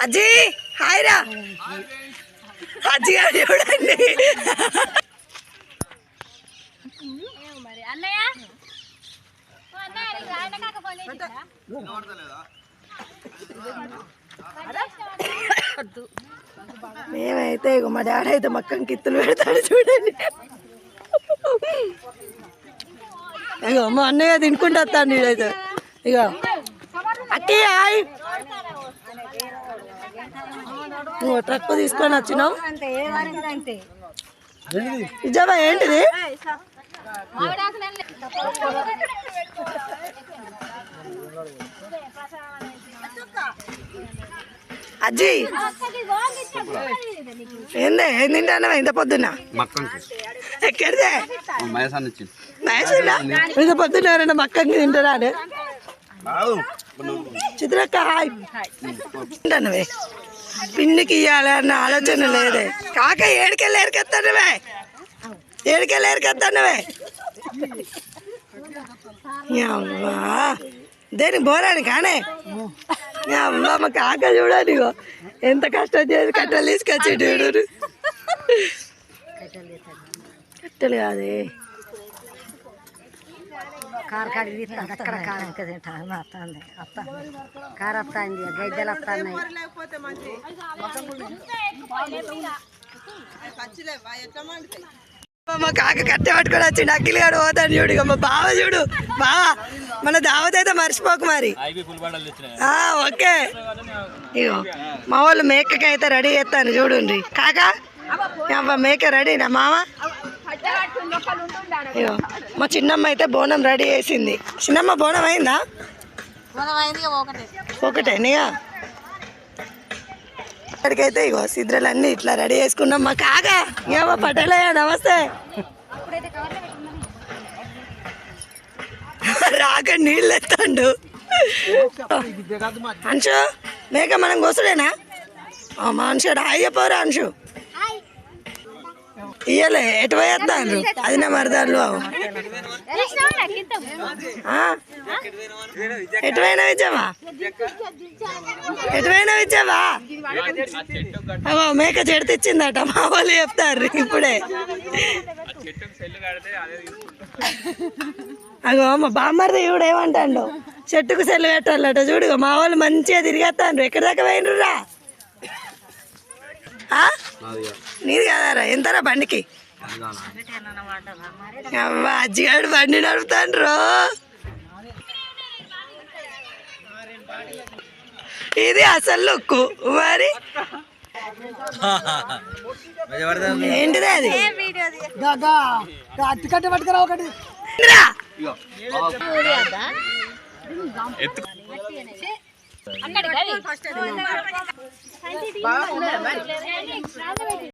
అజ్జీ hi రా. అజ్జి గారు చూడండి? మేమైతే ఇక మా డాడీ అయితే మక్కం కిత్తులు పెడతాడు చూడండి. ఇగో మా అన్నయ్య తినుకుంటూ వస్తాను ఇక అక్కి హాయ్. ట్రక్ తీసుకొని వచ్చినావు? నిజమా ఏంటిది. అజ్జి. ఏందే ఏం తింటానవా ఇంత పొద్దున్న? ఎక్కడిదే? మహేశ్వరా ఇంత పొద్దున్న మక్కంకి తింటారా అని? చిత్రక్క హాయ్ నువ్వే పిన్నికి ఇవ్వాలి అన్న ఆలోచన లేదే. కాక ఏడికెళ్ళి ఏరికెత్తానవే ఏడికెళ్ళి ఏరికెత్తానవే అవ్వా దేనికి బోరాని కానే? అమ్మా మా కాక చూడండి ఎంత కష్టం చేసి కట్టెలు తీసుకొచ్చి చూడు. కట్టెలు కాదే. కారు కాడికి తీస్తాను అక్కడ కారు ఇంకా తింటాను వస్తుంది వస్తాను కారు వస్తుంది గైద్దలు వస్తున్నాయి మా కాక కట్టె పట్టుకొని వచ్చిండు అక్కిలి గాడు పోతాడు చూడు మా బావ చూడు బావ మన దావత్ అయితే మర్చిపోకు మరి ఓకే ఇగో మా వాళ్ళు మేకకి అయితే రెడీ చేస్తాను చూడండి కాక అవ్వ మేక రెడీనా మామ మా చిన్నమ్మ అయితే బోనం రెడీ చేసింది. చిన్నమ్మ బోనం అయిందా? ఒకటేనిగా ఇక్కడికైతే ఇగో సిద్రలన్నీ ఇట్లా రెడీ చేసుకున్నాం. మా కాక ఏమో పటేలయ్య నమస్తే. రాక నీళ్ళు ఎత్తండు. అంశు మేక మనం కోసడేనా? మనుషుడు అయ్యపోరా అంశు. ఇయ్యలే ఎటు పోయేస్తాను అది నా మరదాలు? ఎటువైనా ఇచ్చావా ఎటువైనా ఇచ్చావా అగో మేక చెడు తెచ్చిందట మా వాళ్ళు చెప్తారు ఇప్పుడే. అగో మా బామ్మర్ది చూడు ఏమంటాడు? చెట్టుకు సెల్లు పెట్టాలట చూడు ఇగో మా వాళ్ళు మంచిగా తిరిగేస్తాను ఎక్కడి దాకా పోయినరా నీది కాదారా ఎంతరా బండికి? అవ్వా అజ్జిగాడు బండి నడుపుతాండ్రు ఇది అసలు లుక్కు. మరి? ఏంటిది అది? పట్టుకురా ఒకటి.